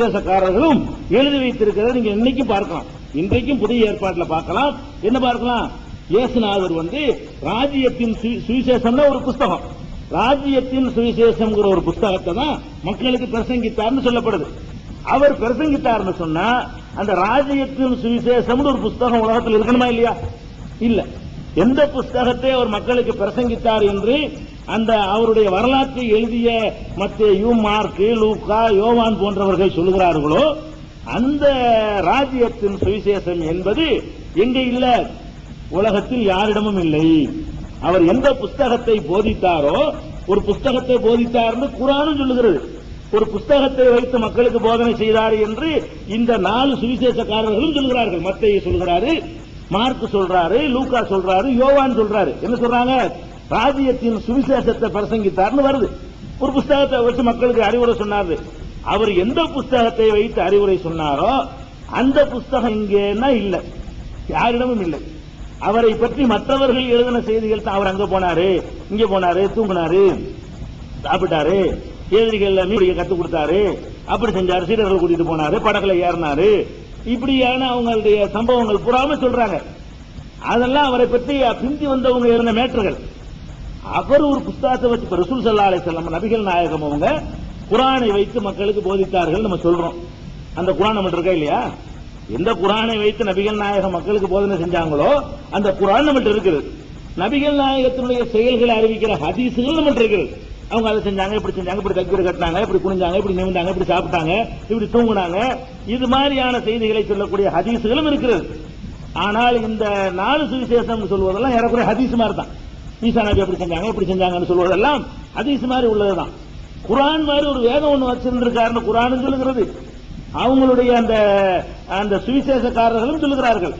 விசேஷக்காரர்களும் எழுதி வைத்திருக்கிறத நீங்க இன்னைக்கும் பார்க்கலாம். இன்றைக்கும் புதிய ஏற்பாட்டில் பார்க்கலாம். என்ன பார்க்கலாம்? இயேசுநாதர் வந்து ராஜ்யத்தின் சு- சுவிசேஷம்னா ஒரு புஸ்தகம். ராஜ்யத்தின் சுவிசேஷம்ங்கிற ஒரு புஸ்தகத்தை தான் மக்களுக்கு பிரசங்கித்தார்னு சொல்லப்படுது. அவர் பிரசங்கித்தார்னு சொன்னா அந்த ராஜ்யத்தின் சுவிசேஷம்னு ஒரு புஸ்தகம் உலகத்தில் இருக்கணுமா இல்லையா? இல்ல. எந்த புஸ்தகத்தை அவர் மக்களுக்கு பிரசங்கித்தார் என்று அந்த அவருடைய வரலாற்றை எழுதிய மத்திய யூ மார்க் லூக்கா யோவான் போன்றவர்கள் சொல்லுகிறார்களோ அந்த ராஜ்யத்தின் சுவிசேஷம் என்பது எங்க இல்ல? உலகத்தில் யாரிடமும் இல்லை. அவர் எந்த புஸ்தகத்தை போதித்தாரோ ஒரு புஸ்தகத்தை போதித்தார்னு குரானும் சொல்லுகிறது. ஒரு புஸ்தகத்தை வைத்து மக்களுக்கு போதனை செய்தார் என்று இந்த நாலு சுவிசேஷக்காரர்களும் சொல்கிறார்கள் மத்தையை சொல்கிறாரு மார்க் சொல்றாரு லூக்கா சொல்றாரு யோவான் சொல்றாரு. என்ன சொல்றாங்க? ராஜ்யத்தின் சுவிசேஷத்தை பிரசங்கித்தார்னு வருது. ஒரு புஸ்தகத்தை வச்சு மக்களுக்கு அறிவுரை சொன்னாரு. அவர் எந்த புஸ்தகத்தை வைத்து அறிவுரை சொன்னாரோ அந்த புஸ்தகம் இங்கேன்னா இல்ல. யாரிடமும் இல்லை. அவரை பற்றி மற்றவர்கள் எழுதின செய்திகள் தான். அவர் அங்க போனாரு இங்க போனாரு தூங்கினாரு சாப்பிட்டாரு எதிரிகள் மீடிய கத்து கொடுத்தாரு. அப்படி செஞ்சாரு. சீடர்கள் கூட்டிட்டு போனாரு படகுல ஏறினாரு. இப்படியான அவங்களுடைய சம்பவங்கள் புறாம சொல்றாங்க. அதெல்லாம் அவரை பற்றி பிந்தி வந்தவங்க இருந்த மேட்டர்கள். அவர் ஒரு புஸ்தகத்தை வச்சு ரசூல் சல்லா அலிசல்லாம் நபிகள் நாயகம் அவங்க குரானை வைத்து மக்களுக்கு போதித்தார்கள் நம்ம சொல்றோம். அந்த குரான் நம்ம இருக்கா இல்லையா? எந்த குரானை வைத்து நபிகள் நாயகம் மக்களுக்கு போதனை செஞ்சாங்களோ அந்த குரான் நம்மகிட்ட இருக்குது. நபிகள் நாயகத்தினுடைய செயல்களை அறிவிக்கிற ஹதீசுகள் நம்மகிட்ட இருக்குது. அவங்க அதை செஞ்சாங்க இப்படி செஞ்சாங்க இப்படி தக்பீர் கட்டினாங்க இப்படி குனிஞ்சாங்க இப்படி நிமிந்தாங்க இப்படி சாப்பிட்டாங்க இப்படி தூங்குனாங்க. இது மாதிரியான செய்திகளை சொல்லக்கூடிய ஹதீசுகளும் இருக்கிறது. ஆனால் இந்த நாலு சுவிசேஷம் சொல்வதெல்லாம் ஏறக்குறைய ஹதீஸ் மாதிரி தான் ஈசா நபி அப்படி செஞ்சாங்க இப்படி செஞ்சாங்கன்னு சொல்வதெல்லாம் ஹதீஸ் மாதிரி உள்ளதுதான். குரான் மாதிரி ஒரு வேதம் ஒன்று வச்சிருந்திருக்காருன்னு குரான் சொல்லுகிறது. அவங்களுடைய அந்த அந்த சுவிசேஷக்காரர்களும் சொல்லுகிறார்கள்.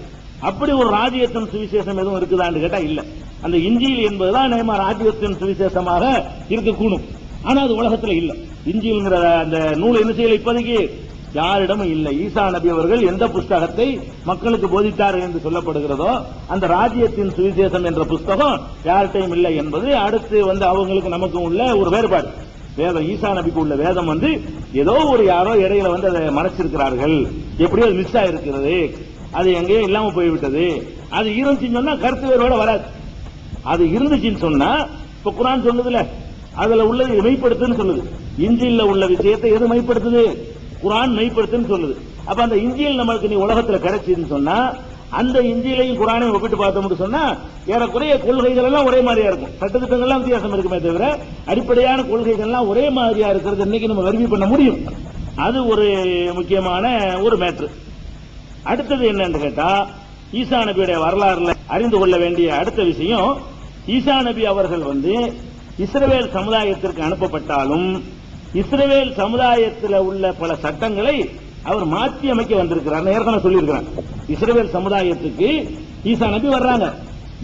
அப்படி ஒரு ராஜ்யத்தின் சுவிசேஷம் எதுவும் இருக்குதான்னு கேட்டா இல்ல. அந்த இஞ்சியில் என்பதுதான் நேம ராஜ்யத்தின் சுவிசேஷமாக இருக்கக்கூடும். ஆனா அது உலகத்துல இல்ல. இஞ்சில்ங்கிற அந்த நூல் என்ன செய்யல இப்போதைக்கு? யாரிடமும் இல்லை. ஈசா நபி அவர்கள் எந்த புஸ்தகத்தை மக்களுக்கு போதித்தார் என்று சொல்லப்படுகிறதோ அந்த ராஜ்யத்தின் சுவிசேஷம் என்ற புஸ்தகம் யார்கிட்டையும் இல்லை என்பது அடுத்து வந்து அவங்களுக்கு நமக்கு உள்ள ஒரு வேறுபாடு. வேதம் ஈசா நபிக்கு உள்ள வேதம் வந்து ஏதோ ஒரு யாரோ இடையில வந்து அதை மறைச்சிருக்கிறார்கள். எப்படியோ மிஸ் ஆயிருக்கிறது. அது எங்கேயோ இல்லாம போய்விட்டது. அது இருந்துச்சுன்னு சொன்னா கருத்து வேறோட வராது. அது இருந்துச்சுன்னு சொன்னா இப்ப குரான் சொல்லுதுல அதுல உள்ளது மெய்ப்படுத்துன்னு சொல்லுது. இஞ்சில்ல உள்ள விஷயத்தை எது மெய்ப்படுத்துது? குரான் மெய்ப்படுத்துன்னு சொல்லுது. அப்ப அந்த இஞ்சியில் நம்மளுக்கு நீ உலகத்துல கிடைச்சதுன்னு சொன்னா அந்த இஞ்சியிலையும் குரானையும் ஒப்பிட்டு பார்த்தோம்னு சொன்னா ஏறக்குறைய கொள்கைகள் எல்லாம் ஒரே மாதிரியா இருக்கும். சட்டத்திட்டங்கள் எல்லாம் வித்தியாசம் இருக்குமே தவிர அடிப்படையான கொள்கைகள் எல்லாம் ஒரே மாதிரியா இருக்கிறது இன்னைக்கு நம்ம வெரிஃபை பண்ண முடியும். அது ஒரு முக்கியமான ஒரு மேட்ரு. அடுத்தது என்னன்னு கேட்டா ஈசா நபியுடைய வரலாறுல அறிந்து கொள்ள வேண்டிய அடுத்த விஷயம் ஈசா நபி அவர்கள் வந்து இஸ்ரவேல் சமுதாயத்திற்கு அனுப்பப்பட்டாலும் இஸ்ரவேல் சமுதாயத்தில் உள்ள பல சட்டங்களை அவர் மாற்றி அமைக்க வந்திருக்கிறார். ஏற்கனவே சொல்லியிருக்கிறார் இஸ்ரேல் சமுதாயத்துக்கு ஈசா நபி வர்றாங்க.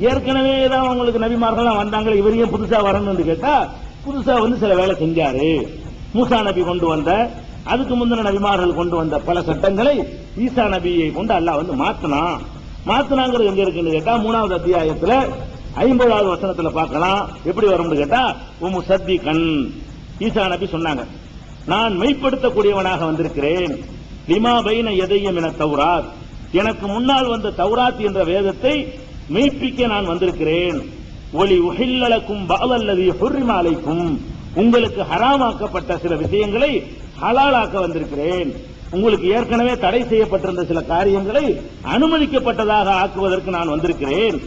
ஏற்கனவே தான் அவங்களுக்கு நபிமார்கள்லாம் வந்தாங்க இவரையும் புதுசா வரணும்னு கேட்டா புதுசா வந்து சில வேலை செஞ்சாரு. மூசா நபி கொண்டு வந்த அதுக்கு முந்தின நபிமார்கள் கொண்டு வந்த பல சட்டங்களை ஈசா நபியை கொண்டு அல்லாஹ் வந்து மாத்தினான். மாத்தினாங்கிறது எங்க இருக்குன்னு கேட்டா மூணாவது அத்தியாயத்துல ஐம்பதாவது வசனத்துல பார்க்கலாம். எப்படி வரும்னு கேட்டா உம் சத்தி கண் ஈசா நபி சொன்னாங்க நான் மெய்ப்படுத்தக்கூடியவனாக வந்திருக்கிறேன். லிமா பைன எதையும் என தௌராத். எனக்கு முன்னால் வந்த தௌராத் என்ற வேதத்தை மெய்ப்பிக்க நான் வந்திருக்கிறேன். ஒளி உஹில்லலக்கும் பாலல்லதி ஹுர்ரிம உங்களுக்கு ஹராமாக்கப்பட்ட சில விஷயங்களை ஹலாலாக்க வந்திருக்கிறேன். உங்களுக்கு ஏற்கனவே தடை செய்யப்பட்டிருந்த சில காரியங்களை அனுமதிக்கப்பட்டதாக ஆக்குவதற்கு நான் வந்திருக்கிறேன்.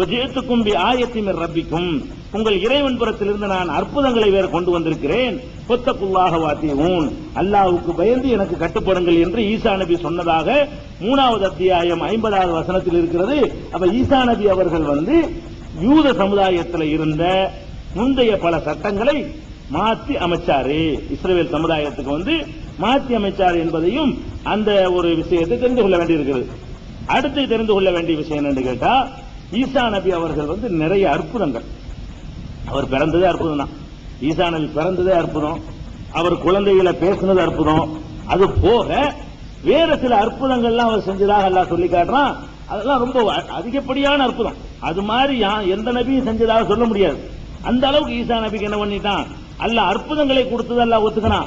ஒஜேத்துக்கும் பி ஆயத்தின் ரப்பிக்கும். உங்கள் இறைவன் புறத்திலிருந்து நான் அற்புதங்களை வேறு கொண்டு வந்திருக்கிறேன். கொத்தக்குள்ளாக வாத்தியவும் அல்லாவுக்கு பயந்து எனக்கு கட்டுப்படுங்கள் என்று ஈசா நபி சொன்னதாக மூணாவது அத்தியாயம் ஐம்பதாவது வசனத்தில் இருக்கிறது. அப்ப ஈசா நபி அவர்கள் வந்து யூத சமுதாயத்தில் இருந்த முந்தைய பல சட்டங்களை மாற்றி அமைச்சாரு. இஸ்ரேல் சமுதாயத்துக்கு வந்து மாற்றி அமைச்சார் என்பதையும் அந்த ஒரு விஷயத்தை தெரிந்து கொள்ள வேண்டியிருக்கிறது. அடுத்து தெரிந்து கொள்ள வேண்டிய விஷயம் என்னன்னு கேட்டா ஈசா நபி அவர்கள் வந்து நிறைய அற்புதங்கள். அவர் பிறந்ததே அற்புதம் தான் ஈசா நபி பிறந்ததே அற்புதம். அவர் குழந்தைகளை பேசுனது அற்புதம். அது போக வேற சில அற்புதங்கள்லாம் அவர் செஞ்சதாக எல்லாம் சொல்லி காட்டுறான். அதெல்லாம் ரொம்ப அ- அதிகப்படியான அற்புதம். அது மாதிரி எந்த நபியும் செஞ்சதாக சொல்ல முடியாது. அந்த அளவுக்கு ஈசா நபிக்கு என்ன பண்ணிட்டான்? அல்ல அற்புதங்களை கொடுத்தது எல்லாம் ஒத்துக்கினான்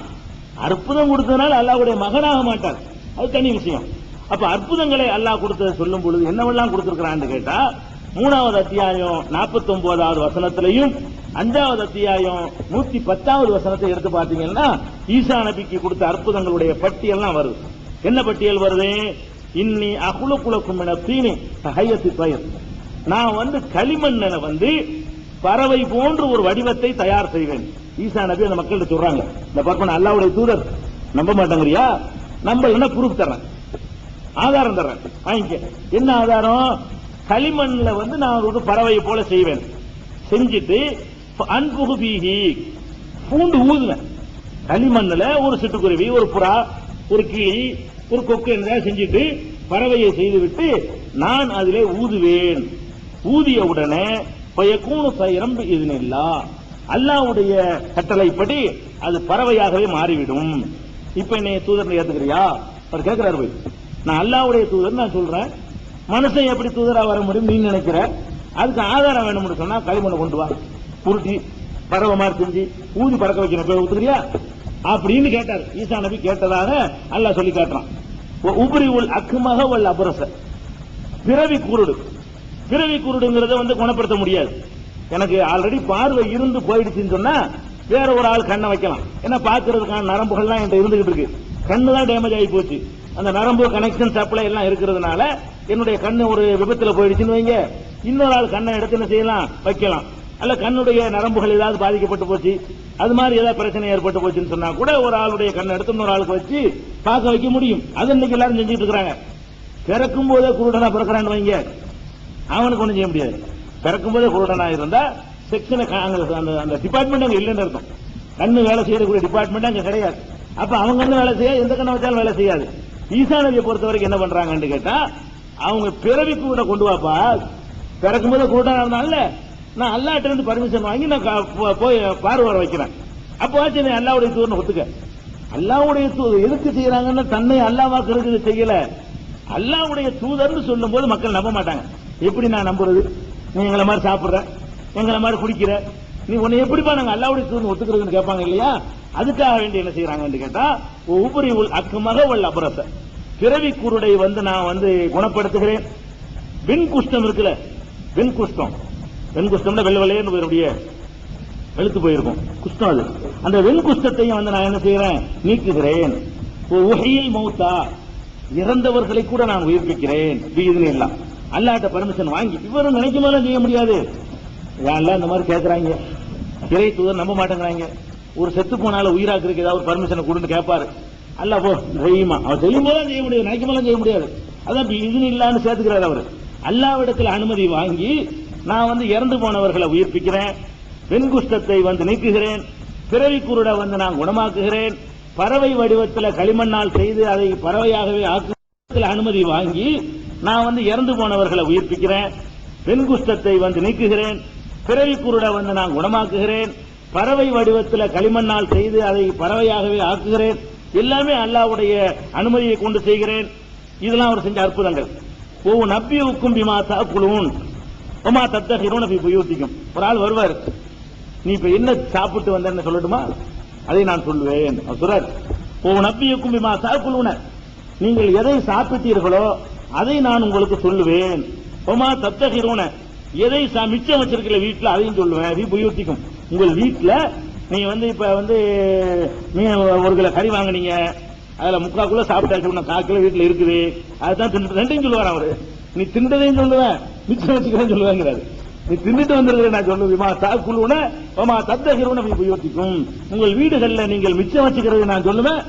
அற்புதம் கொடுத்ததுனால அல்லாவுடைய மகனாக மாட்டார். அது தனி விஷயம். அப்ப அற்புதங்களை அல்லாஹ் கொடுத்த சொல்லும் பொழுது என்னவெல்லாம் கொடுத்திருக்கிறான்னு கேட்டா மூணாவது அத்தியாயம் நாற்பத்தி ஒன்பதாவது வசனத்திலையும் அஞ்சாவது அத்தியாயம் நூத்தி பத்தாவது வசனத்தை எடுத்து பார்த்தீங்கன்னா ஈசா நபிக்கு கொடுத்த அற்புதங்களுடைய பட்டியல்லாம் வருது. என்ன பட்டியல் வருது? இன்னி அகுலக்குலக்கும் என தீனி ஹையத்து பயிர் நான் வந்து களிமண்ணனை வந்து பறவை போன்று ஒரு வடிவத்தை தயார் செய்வேன். ஈசா நபி அந்த மக்கள்கிட்ட சொல்றாங்க. இந்த பார்ப்பன அல்லாவுடைய தூதர் நம்ப மாட்டேங்கிறியா? நம்பலன்னா ப்ரூஃப் தர்றேன். ஆதாரம் தர்றேன். வாங்கிக்க. என்ன ஆதாரம்? களிமண்ல வந்து நான் ஒரு பறவை போல செய்வேன். செஞ்சுட்டு அன்புகு பீகி பூண்டு ஊதுவேன் களிமண்ணுல ஒரு சிட்டுக்குருவி ஒரு புறா ஒரு கிளி ஒரு கொக்கு என்ன செஞ்சுட்டு பறவையை செய்துவிட்டு நான் அதிலே ஊதுவேன். ஊதிய உடனே பயக்கூணு சைரம் இதுனில்லா அல்லாவுடைய கட்டளைப்படி அது பறவையாகவே மாறிவிடும். இப்ப என்னைய தூதர் ஏத்துக்கிறியா? அவர் கேட்கிறாரு போய். நான் அல்லாவுடைய தூதர் நான் சொல்றேன். மனுஷன் எப்படி தூதரா வர முடியும் நீ நினைக்கிற? அதுக்கு ஆதாரம் வேணும்னு சொன்னா களிமண்ணை கொண்டு வா. புருட்டி பறவை மாதிரி செஞ்சு ஊதி பறக்க வைக்கிற பேர் ஒத்துக்கிறியா? அப்படின்னு கேட்டார். ஈசா நபி கேட்டதாக அல்லாஹ் சொல்லி காட்டுறான். உபரி உள் அக்குமாக உள்ள அபரச. பிறவி குருடு. பிறவி குருடுங்கிறத வந்து குணப்படுத்த முடியாது. எனக்கு ஆல்ரெடி பார்வை இருந்து போயிடுச்சுன்னு சொன்னா வேற ஒரு ஆள் கண்ணை வைக்கலாம். ஏன்னா பாக்குறதுக்கான நரம்புகள்லாம் என்கிட்ட இருந்துகிட்டு இருக்கு. கண்ணு தான் டேமேஜ் ஆகி போச்சு. அந்த நரம்பு கனெக்ஷன் சப்ளை எல்லாம் இருக்கிறதுனால என்னுடைய கண்ணு ஒரு விபத்துல போயிடுச்சுன்னு வைங்க. இன்னொரு ஆள் கண்ணை எடுத்து என்ன செய்யலாம்? வைக்கலாம். அல்ல கண்ணுடைய நரம்புகள் ஏதாவது பாதிக்கப்பட்டு போச்சு. அது மாதிரி ஏதாவது பிரச்சனை ஏற்பட்டு போச்சுன்னு சொன்னா கூட ஒரு ஆளுடைய கண்ணை எடுத்து இன்னொரு ஆளுக்கு வச்சு பார்க்க வைக்க முடியும். அது இன்னைக்கு எல்லாரும் செஞ்சுட்டு இருக்கிறாங்க. பிறக்கும் போதே குருடனா பிறக்கிறான்னு வைங்க. அவனுக்கு ஒன்றும் செய்ய முடியாது. பிறக்கும் போதே குருடனா இருந்தா காங்கிரஸ் அந்த அந்த டிபார்ட்மெண்ட் அங்க இல்லைன்னு இருக்கும் கண்ணு வேலை செய்யக்கூடிய டிபார்ட்மெண்ட் அங்க கிடையாது. அப்ப அவங்க கண்ணு வேலை செய்ய எந்த கண்ணை வச்சாலும் வேலை செய்யாது. ஈசா பொறுத்த வரைக்கும் என்ன பண்றாங்கன்னு கேட்டா அவங்க பிறவி கூட கொண்டு வாப்பா. பிறக்கும் போது குருடனா இருந்தால நான் அல்லாட்ட இருந்து பர்மிஷன் வாங்கி நான் போய் பார்வை வர வைக்கிறேன். அப்போ வச்சு நீ அல்லாவுடைய தூர்னு ஒத்துக்க. அல்லாவுடைய தூதர் எதுக்கு செய்யறாங்கன்னா தன்னை அல்லாவாக்குறதுக்கு செய்யல. அல்லாவுடைய தூதர்னு சொல்லும் போது மக்கள் நம்ப மாட்டாங்க. எப்படி நான் நம்புறது? நீ எங்களை மாதிரி சாப்பிடுற எங்களை மாதிரி குடிக்கிற நீ உன்னை எப்படிப்பா நாங்க அல்லாவுடைய தூதர் ஒத்துக்கிறதுன்னு கேட்பாங்க இல்லையா? அதுக்காக வேண்டி என்ன செய்யறாங்கன்னு கேட்டா உபரி உள் அக்குமாக உள்ள அபரச. பிறவி குருடை வந்து நான் வந்து குணப்படுத்துகிறேன். வெண் குஷ்டம் இருக்குல்ல வெண் குஷ்டம். வெண் குஷ்டம்ல வெள்ளையன்னு போயிருடைய வெளுத்து போயிருக்கும். குஷ்டம் அது. அந்த வெண் குஷ்டத்தையும் வந்து நான் என்ன செய்யறேன் நீக்குகிறேன். உகையில் மௌத்தா. இறந்தவர்களை கூட நான் உயிர்ப்பிக்கிறேன். இது எல்லாம். அல்லாட்ட பர்மிஷன் வாங்கி இவரும் நினைக்கும் செய்ய முடியாது. யாரெல்லாம் இந்த மாதிரி கேட்கறாங்க இறை தூதர் நம்ப மாட்டேங்கிறாங்க. ஒரு செத்து போனால உயிராக்குறதுக்கு ஏதாவது ஒரு பர்மிஷனை கொடுன்னு கேட்பாரு அல்ல போ செய்யுமா அவர் செய்யும் போது செய்ய முடியாது. நினைக்கும் செய்ய முடியாது. அதான் இது இல்லான்னு சேர்த்துக்கிறார் அவர். அல்லாவிடத்தில் அனுமதி வாங்கி நான் வந்து இறந்து போனவர்களை உயிர்ப்பிக்கிறேன். வெண்குஷ்டத்தை வந்து நீக்குகிறேன். பிறவி குருட வந்து நான் குணமாக்குகிறேன். பறவை வடிவத்தில் களிமண்ணால் செய்து அதை பறவையாகவே ஆக்கு அனுமதி வாங்கி நான் வந்து இறந்து போனவர்களை உயிர்ப்பிக்கிறேன். வெண்குஷ்டத்தை வந்து நீக்குகிறேன். பிறவி குருட வந்து நான் குணமாக்குகிறேன். பறவை வடிவத்தில் களிமண்ணால் செய்து அதை பறவையாகவே ஆக்குகிறேன். எல்லாமே அல்லாவுடைய அனுமதியை கொண்டு செய்கிறேன். இதெல்லாம் அவர் செஞ்ச அற்புதங்கள். ஒவ்வொரு நப்பியுக்கும் பிமா தாக்குழுவும் உமா தத்தகிரோன போய் உயர்த்திக்கும் ஒரு ஆள் வருவார். நீ இப்ப என்ன சாப்பிட்டு வந்தேன்னு சொல்லட்டுமா? அதை நான் சொல்லுவேன். அவர் சொல்றார் ஒவ்வொரு நப்பியுக்கும் பிமா தாக்குழுவுன நீங்கள் எதை சாப்பிட்டீர்களோ அதை நான் உங்களுக்கு சொல்லுவேன். உமா தத்தகிரோன. எதை சா- மிச்சம் வச்சிருக்கல வீட்டுல அதையும் சொல்லுவேன். அது உயர்த்திக்கும் உங்கள் வீட்டுல நீங்க வந்து இப்ப வந்து மீன் ஒரு கிலோ கறி வாங்குனீங்க. அதுல முக்கால் கிலோ சாப்பிட்டாச்சு. உன்ன காக்கில வீட்டுல இருக்குது. அதுதான் தின்னு ரெண்டையும் சொல்லுவார் அவரு. நீ தின்றதையும் சொல்லுவேன். மிச்சம் வச்சுக்கிறேன் சொல்லுவேங்கிறாரு. நீ தின்னுட்டு வந்திருக்கிற நான் சொல்லுவேமா தாக்குழுன ஓமா தத்தகிருவன உபயோகிக்கும் உங்கள் வீடுகள்ல நீங்கள் மிச்சம் வச்சுக்கிறது நான் சொல்லுவேன்.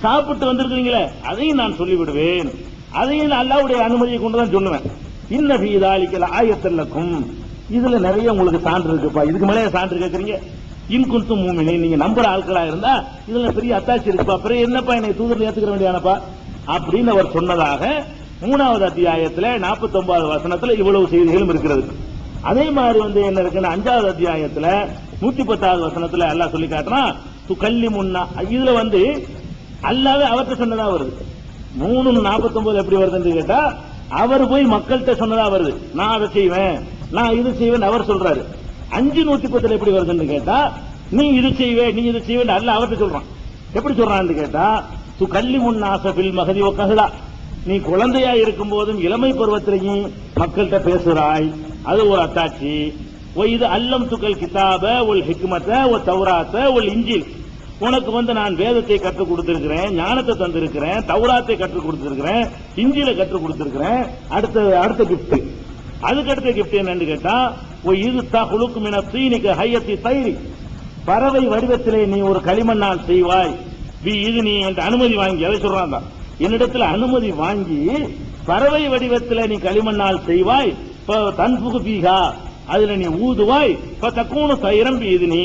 சாப்பிட்டு வந்திருக்கிறீங்களே அதையும் நான் சொல்லிவிடுவேன். அதையும் நான் அல்லாவுடைய அனுமதியை கொண்டு தான் சொல்லுவேன். இன்ன பீதாளிக்கல ஆயத்தல்லக்கும் இதுல நிறைய உங்களுக்கு சான்று இருக்குப்பா. இதுக்கு மேலே சான்று கேட்கறீங்க இன்குன்சும் மூமினை நீங்க நம்புற ஆட்களா இருந்தா இதுல பெரிய அத்தாட்சி இருக்குப்பா. பிறகு என்னப்பா என்னை தூதர் ஏத்துக்கிற வேண்டியானப்பா அப்படின்னு அவர் சொன்னதாக மூணாவது அத்தியாயத்துல 49 வசனத்துல இவ்வளவு செய்திகளும் இருக்கிறது. அதே மாதிரி வந்து என்ன இருக்குன்னா அஞ்சாவது அத்தியாயத்துல நூத்தி பத்தாவது வசனத்துல எல்லாம் சொல்லி காட்டுறான் துக்கல்லி முன்னா இதுல வந்து அல்லாவே அவர்கிட்ட சொன்னதா வருது. மூணு நாற்பத்தி எப்படி வருதுன்னு கேட்டா அவர் போய் மக்கள்கிட்ட சொன்னதா வருது. நான் அதை செய்வேன். நான் இது செய்வேன் அவர் சொல்றாரு. அஞ்சு நூத்தி பத்துல எப்படி வருதுன்னு கேட்டா நீ இது செய்வே நீ இது செய்வே அல்ல அவர்கிட்ட சொல்றான். எப்படி சொல்றான்னு கேட்டா து கல்லி முன்னாசபில் மகதி ஒக்ககலா நீ குழந்தையா இருக்கும் போதும் இளமை பருவத்திலையும் மக்கள்கிட்ட பேசுறாய். அது ஒரு அத்தாட்சி. ஓ இது அல்லம் துக்கல் கிதாப ஒரு ஹிக்மத்தை ஒரு தௌராத்த ஒரு இஞ்சில். உனக்கு வந்து நான் வேதத்தை கற்றுக் கொடுத்திருக்கிறேன் ஞானத்தை தந்திருக்கிறேன் தௌராத்தை கற்றுக் கொடுத்திருக்கிறேன் இஞ்சில கற்றுக் கொடுத்திருக்கிறேன் அடுத்த அடுத்த கிஃப்ட் அதுக்கு அடுத்த கிஃப்ட் என்னன்னு கேட்டா ஓ இது தகுலுக்கு மின தீனிக்கு ஹையத்தி தைரி பறவை வடிவத்திலே நீ ஒரு களிமண்ணால் செய்வாய். வி இது நீ என்கிட்ட அனுமதி வாங்கி அதை சொல்றான் தான். என்னிடத்துல அனுமதி வாங்கி பறவை வடிவத்தில் நீ களிமண்ணால் செய்வாய். தன் தன்புகு பீகா அதுல நீ ஊதுவாய். தக்கூணு தயிரம் இது நீ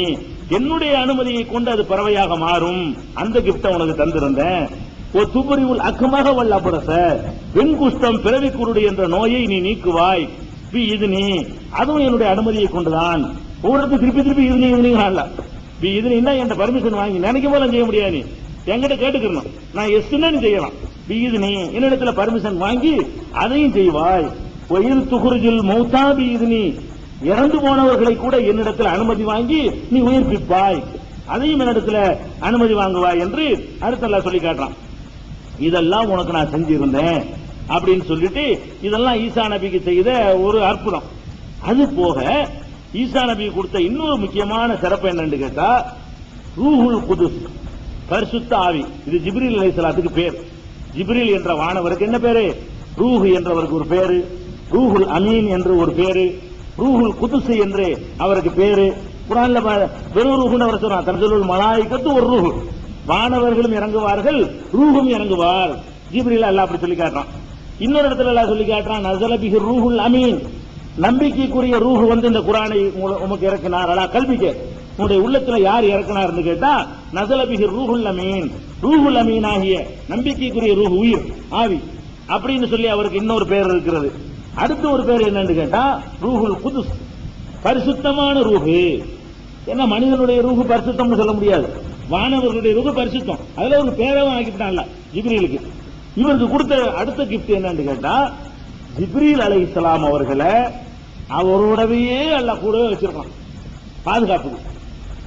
என்னுடைய அனுமதியை கொண்டு அது பறவையாக மாறும். அந்த கிஃப்ட உனக்கு தந்திருந்தேன். ஒரு துபுரிவுல் அக்கமாக வல்லபுரச வெண்குஷ்டம் பிறவி குருடு என்ற நோயை நீ நீக்குவாய். பி இது நீ. அதுவும் என்னுடைய அனுமதியை கொண்டுதான். ஒவ்வொருத்தரும் திருப்பி திருப்பி இது நீ இது நீங்க பி இது நீ என் பர்மிஷன் வாங்கி நினைக்கும் போல செய்ய முடியாது நீ. என்கிட்ட கேட்டுக்கணும் நான் எஸ்னா நீ செய்யலாம். பி இது நீ. என்னிடத்துல பர்மிஷன் வாங்கி அதையும் செய்வாய். ஒயில் துகுருஜில் மௌத்தா பி இது நீ. இறந்து போனவர்களை கூட என்னிடத்தில் அனுமதி வாங்கி நீ உயிர்ப்பிப்பாய் அதையும் என்னிடத்தில் அனுமதி வாங்குவாய் என்று அடுத்தல்லா சொல்லி காட்டுறான். இதெல்லாம் உனக்கு நான் செஞ்சிருந்தேன் அப்படின்னு சொல்லிட்டு இதெல்லாம் ஈசா நபிக்கு செய்த ஒரு அற்புதம். அது போக ஈசா நபி கொடுத்த இன்னொரு முக்கியமான சிறப்பு என்னன்னு கேட்டா ரூஹுல் குதுஸ் பரிசுத்த ஆவி. இது ஜிப்ரில் அலைஹிஸ்ஸலாத்துக்கு பேர். ஜிப்ரீல் என்ற வானவருக்கு என்ன பேரு? ரூஹு என்றவருக்கு ஒரு பேரு. ரூஹுல் அமீன் என்று ஒரு பேரு. ரூஹுல் குதுசு என்று அவருக்கு பேரு. குரான்ல வெறும் ரூஹுன்னு அவர் சொல்றான் தனசுல் மலாய்க்கத்து ஒரு ரூஹு. வானவர்களும் இறங்குவார்கள் ரூஹும் இறங்குவார். ஜிப்ரீல் அல்லா அப்படி சொல்லி காட்டுறான். இன்னொரு இடத்துல எல்லாம் சொல்லி காட்டுறான் நசலபிகி ரூஹுல் அமீன். நம்பிக்கைக்குரிய ரூஹு வந்து இந்த குரானை உமக்கு இறக்கினார். அல்லா கல்விக்கு உன்னுடைய உள்ளத்துல யார் இறக்கினார்னு கேட்டா நசலபிகி ரூஹுல் அமீன். ரூஹுல் அமீன் ஆகிய நம்பிக்கைக்குரிய ரூஹு உயிர் ஆவி. அப்படின்னு சொல்லி அவருக்கு இன்னொரு பேர் இருக்கிறது. அடுத்த ஒரு பேர் என்னன்னு கேட்டா ரூஹுல் குதுஸ். பரிசுத்தமான ரூஹு. ஏன்னா மனிதனுடைய ரூஹு பரிசுத்தம்னு சொல்ல முடியாது. வானவர்களுடைய ரூஹு பரிசுத்தம். அதுல ஒரு பேரவும் ஆக்கிட்டான்ல ஜிப்ரீலுக்கு. இவருக்கு கொடுத்த அடுத்த கிஃப்ட் என்னன்னு கேட்டா ஜிப்ரீல் அலை இஸ்லாம் அவர்களை அவரோடவே அல்ல கூடவே வச்சிருக்கான் பாதுகாப்பு.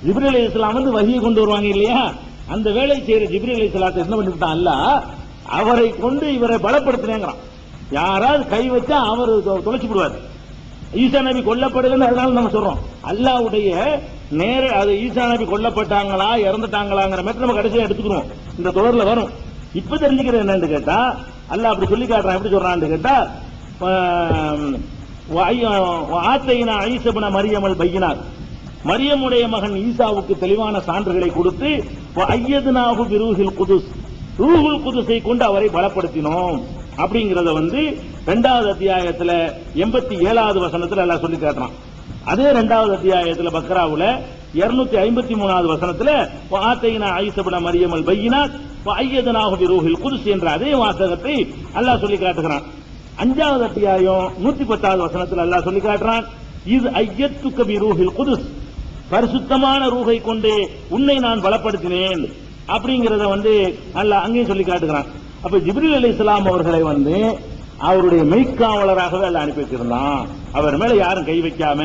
ஜிப்ரி அலி இஸ்லாம் வந்து வகியை கொண்டு வருவாங்க இல்லையா? அந்த வேலை செய்யற ஜிப்ரி அலி இஸ்லாத்தை என்ன பண்ணிவிட்டான்? அல்ல அவரை கொண்டு இவரை பலப்படுத்தினேங்கிறான். யாராவது கை வச்சா அவர் தொலைச்சு விடுவார். ஈசா நபி கொல்லப்படுதுன்னு அதனால நம்ம சொல்றோம். அல்லாவுடைய நேர அது ஈசா நபி கொல்லப்பட்டாங்களா இறந்துட்டாங்களாங்கிற மாதிரி நம்ம கடைசியாக எடுத்துக்கிறோம் இந்த தொடர்ல வரும். இப்ப தெரிஞ்சுக்கிறது என்னன்னு கேட்டா அல்லாஹ் அப்படி சொல்லி காட்டுறான் எப்படி சொல்றான்னு கேட்டா ஆத்தையினா ஐசபன மரியமல் பையினார். மரியமுடைய மகன் ஈசாவுக்கு தெளிவான சான்றுகளை கொடுத்து ஐயதுனாகு விருகில் குதுஸ். ரூஹுல் குதுசை கொண்டு அவரை பலப்படுத்தினோம். அப்படிங்கறத வந்து ரெண்டாவது அத்தியாயத்துல எண்பத்தி ஏழாவது வசனத்துல எல்லாம் சொல்லி காட்டுறான். அதே ரெண்டாவது அத்தியாயத்துல பக்ராவுல இருநூத்தி ஐம்பத்தி மூணாவது வசனத்துல ஆத்தையினா ஐசபட மரியமல் பையினா ஐயதனாகுடி ரூஹில் குதுஸ் என்ற அதே வாசகத்தை அல்லாஹ் சொல்லி காட்டுகிறான். அஞ்சாவது அத்தியாயம் நூத்தி பத்தாவது வசனத்துல அல்லாஹ் சொல்லி காட்டுறான் இது ஐயத்து கபி ரூஹில் குதுஸ் பரிசுத்தமான ரூகை கொண்டு உன்னை நான் பலப்படுத்தினேன் அப்படிங்கறத வந்து நல்லா அங்கேயும் சொல்லி காட்டுகிறான். அப்ப ஜிப்ரில் அலி இஸ்லாம் அவர்களை வந்து அவருடைய மெய்க்காவலராகவே அல்ல அனுப்பி வச்சிருந்தான். அவர் மேல யாரும் கை வைக்காம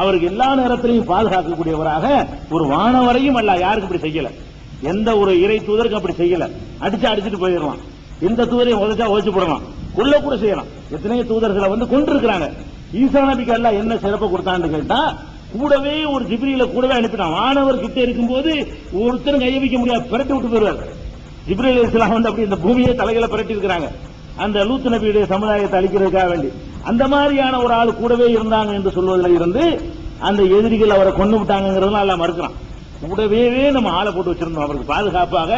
அவருக்கு எல்லா நேரத்திலையும் பாதுகாக்கக்கூடியவராக ஒரு வானவரையும் அல்ல யாருக்கும் இப்படி செய்யல. எந்த ஒரு இறை தூதருக்கும் அப்படி செய்யல. அடிச்சு அடிச்சுட்டு போயிடலாம். எந்த தூதரையும் உதச்சா உதச்சு போடலாம். கொல்ல கூட செய்யலாம். எத்தனையோ தூதர்களை வந்து கொண்டு இருக்கிறாங்க ஈசா நபிக்கு அல்ல என்ன சிறப்பு கொடுத்தான்னு கேட்டா கூடவே ஒரு ஜிப்ரியில கூடவே அனுப்பினான் வானவர் கிட்ட இருக்கும்போது ஒருத்தரும் கைய வைக்க முடியாது. பிறட்டு விட்டு போயிருவார் ஜிப்ரீல் இஸ்லாம் வந்து அப்படி இந்த பூமியை தலைகளை பிரட்டி இருக்கிறாங்க அந்த லூத்து நபியுடைய சமுதாயத்தை அழிக்கிறதுக்காக வேண்டி. அந்த மாதிரியான ஒரு ஆள் கூடவே இருந்தாங்க என்று சொல்வதில் இருந்து அந்த எதிரிகள் அவரை கொண்டு விட்டாங்கிறதுலாம் எல்லாம் மறுக்கிறான். கூடவே நம்ம ஆளை போட்டு வச்சிருந்தோம். அவருக்கு பாதுகாப்பாக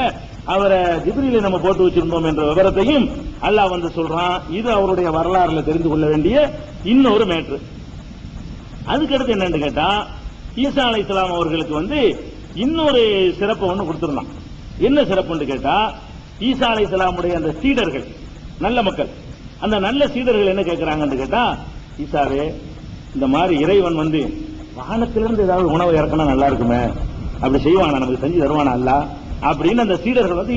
அவரை ஜிப்ரியில நம்ம போட்டு வச்சிருந்தோம் என்ற விவரத்தையும் அல்லாஹ் வந்து சொல்றான். இது அவருடைய வரலாறுல தெரிந்து கொள்ள வேண்டிய இன்னொரு மேட்ரு அதுக்கடுத்து என்னன்னு கேட்டா ஈசா அலை இஸ்லாம் அவர்களுக்கு வந்து இன்னொரு சிறப்பு ஒன்று கொடுத்துருந்தான் என்ன சிறப்புன்னு கேட்டா ஈசா அலை இஸ்லாமுடைய அந்த சீடர்கள் நல்ல மக்கள். அந்த நல்ல சீடர்கள் என்ன கேட்கிறாங்கன்னு கேட்டா ஈசாவே இந்த மாதிரி இறைவன் வந்து வானத்திலிருந்து ஏதாவது உணவு இறக்கணும் நல்லா இருக்குமே அப்படி செய்வானா நமக்கு செஞ்சு தருவானா அல்ல அப்படின்னு அந்த சீடர்கள் வந்து